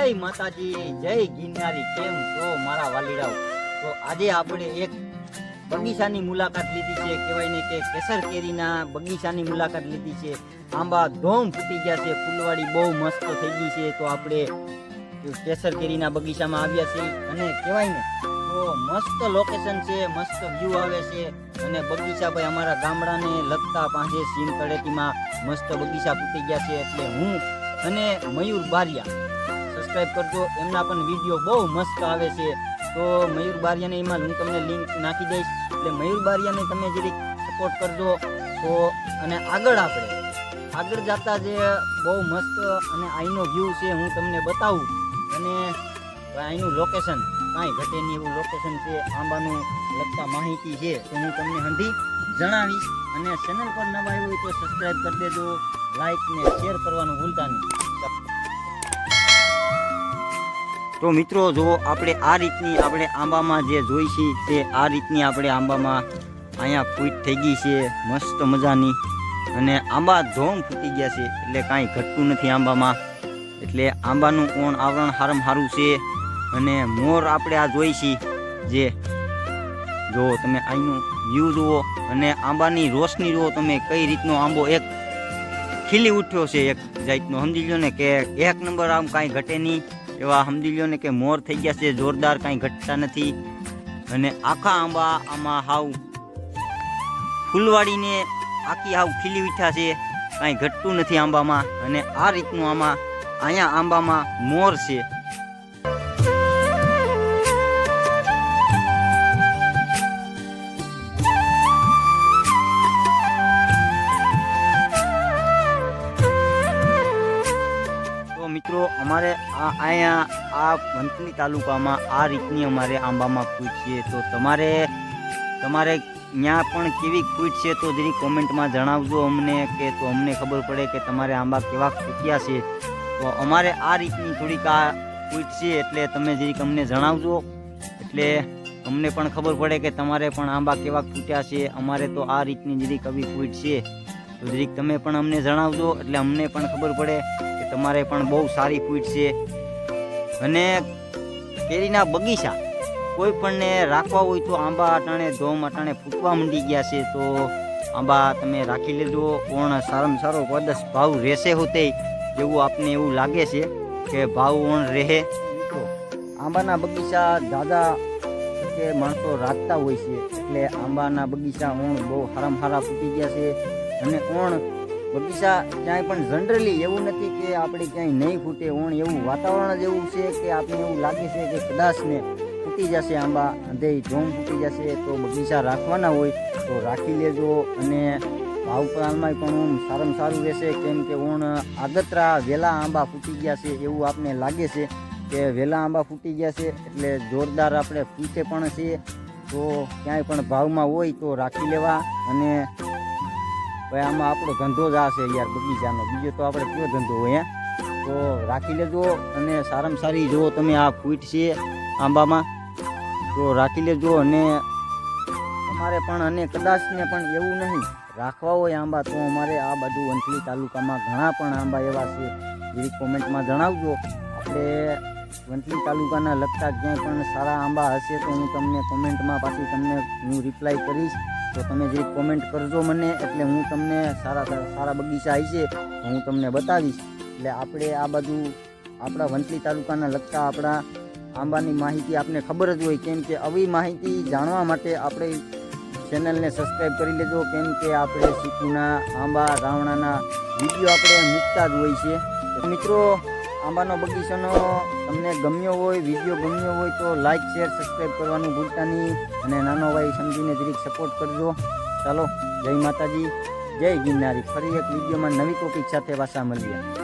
માતાજી, જય ગિરનારી, કેમ છો મારા વાલીડાઓ તો આજે આપણે એક બગીચાની મુલાકાત લીધી છે, કહેવાય ને કે કેસર કેરીના બગીચાની મુલાકાત લીધી છે. આંબા ધોમ ફૂટી ગયા છે, ફૂલવાડી બહુ મસ્ત થઈ ગઈ છે. તો આપણે કેસર કેરીના બગીચામાં આવ્યા છીએ અને કહેવાય ને તો મસ્ત લોકેશન છે, મસ્ત વ્યૂ આવે છે. અને બગીચા ભાઈ અમારા ગામડાને લગતા પાંજે સીમ તળેટીમાં મસ્ત બગીચા ફૂટી ગયા છે. એટલે હું અને મયુર બારિયા સબસ્ક્રાઇબ કરજો. એમના પણ વીડિયો બહુ મસ્ત આવે છે. તો મયુર બારિયાને એમાં હું તમને લિંક નાખી દઈશ. એટલે મયુર બારિયાને તમે જરીક સપોર્ટ કરજો. તો અને આગળ આપણે, આગળ જતા જે બહુ મસ્ત અને અહીંનો વ્યૂ છે હું તમને બતાવું. અને અહીંનું લોકેશન કાંઈ ઘટે નહીં એવું લોકેશન છે. આંબાનું લગતા માહિતી છે. તો હું તમને હંધી જણાવીશ. અને ચેનલ પર નવા આવ્યું હોય તો સબસ્ક્રાઇબ કરી દેજો. લાઈક ને શેર કરવાનું ભૂલતા નહીં. તો મિત્રો, જો આપણે આ રીતની આપણે આંબામાં જે જોઈ છે, તે આ રીતની આપણે આંબામાં અહીંયા ફૂટ થઈ ગઈ છે, મસ્ત મજાની. અને આંબા ધોમ ફૂટી ગયા છે, એટલે કાંઈ ઘટતું નથી આંબામાં. એટલે આંબાનું ઓણ આવરણ હારમ હારું છે, અને મોર આપણે આ જોઈ છીએ જે જો તમે અહીંનું વ્યૂ જુઓ, અને આંબાની રોશની જુઓ તમે કઈ રીતનો આંબો એક ખીલી ઉઠ્યો છે, એક જાતનો. સમજી લો ને કે એક નંબર આમ કાંઈ ઘટે નહીં. એવા સમજી લો ને કે મોર થઈ ગયા છે, જોરદાર કાંઈ ઘટતા નથી. અને આખા આંબા આમાં હાવ ફૂલવાડીને આખી હાવ ખીલી ઉઠ્યા છે, કાંઈ ઘટતું નથી આંબામાં. અને આ રીતનું આમાં, અહીંયા આંબામાં મોર છે. આ અહીંયા આ વંથલી તાલુકામાં આ રીતની અમારે આંબામાં ફૂટ છે. તો તમારે તમારે ત્યાં પણ કેવી ફૂટ છે તો જરી કોમેન્ટમાં જણાવજો અમને કે તો અમને ખબર પડે કે તમારે આંબા કેવા ફૂટ્યા છે. તો અમારે આ રીતની થોડીક આ ફૂટ છે એટલે તમે જરીક અમને જણાવજો. એટલે અમને પણ ખબર પડે કે તમારે પણ આંબા કેવા ફૂટ્યા છે. અમારે તો આ રીતની જરીક આવી ફૂટ છે. તો જરીક તમે પણ અમને જણાવજો એટલે અમને પણ ખબર પડે. તમારે પણ બહુ સારી ફૂટ છે. અને કેરીના બગીચા. કોઈ પણને રાખવા હોય તો આંબા, અટાણે, ધોમ અટાણે ફૂટવા માંડી ગયા છે, તો આંબા તમે રાખી લેજો. પણ સારામાં સારો પદસ ભાવ રહેશે હોતે એવું આપને એવું લાગે છે કે ભાવ ઓણ રહે. તો આંબાના બગીચા દાદા કે માણસો રાખતા હોય છે, એટલે આંબાના બગીચા ઓણ બહુ હારામ હારા ફૂટી ગયા છે. અને ઓણ બગીચા ક્યાંય પણ જનરલી એવું નથી કે આપણે ક્યાંય નહીં ફૂટે, ઓણ એવું વાતાવરણ જ એવું છે કે આપણે એવું લાગે છે કે કદાચ ને ફૂટી જશે આંબા અંધે જોમ ફૂટી જશે તો બગીચા રાખવાના હોય તો રાખી લેજો અને ભાવ પ્રાણમાં પણ ઊન સારામાં સારું રહેશે. કેમ કે ઊણ આગતરા વેલા આંબા ફૂટી ગયા છે એવું આપને લાગે છે કે વેલા આંબા ફૂટી ગયા છે એટલે જોરદાર આપણે ફૂટે પણ છે. તો ક્યાંય પણ ભાવમાં હોય તો રાખી લેવા અને ભાઈ આમાં આપણો ધંધો જ આ છે યાર બગીચાનો. બીજો તો આપણે કયો ધંધો હોય તો રાખી લેજો અને સારામાં સારી જુઓ તમે આ ફૂટ છે આંબામાં. તો રાખી લેજો અને તમારે પણ અને કદાચને પણ એવું નહીં. રાખવા હોય આંબા તો અમારે આ બાજુ વંથલી તાલુકામાં ઘણા પણ આંબા એવા છે. જેવી કોમેન્ટમાં જણાવજો. આપણે વંથલી તાલુકાના લગતા ક્યાંય પણ સારા આંબા હશે તો હું તમને કોમેન્ટમાં પાછી તમને હું રિપ્લાય કરીશ. તો તમે જે કોમેન્ટ કરજો મને, એટલે હું તમને સારા સારા બગીચા આવી છે હું તમને બતાવીશ. એટલે આપણે આ બધું આપણા વંથલી તાલુકાના લગતા આપણા આંબાની માહિતી આપને ખબર જ હોય, કેમ કે આવી માહિતી જાણવા માટે આપણે ચેનલને સબસ્ક્રાઈબ કરી લેજો, કેમ કે આપણે સીકુના આંબા, રાવણાના વીડિયો આપણે મૂકતા જ હોય છે. મિત્રો આંબાનો બગીચાનો તમને ગમ્યો હોય, વીડિયો ગમ્યો હોય તો લાઈક શેર સબસ્ક્રાઈબ કરવાનું ભૂલતા નહીં અને નાનો ભાઈ સમજીને જરીક સપોર્ટ કરજો. ચાલો, જય માતાજી, જય ગિરનારી. ફરી એક વિડીયોમાં નવી ટોપિક સાથે પાછા મળીએ.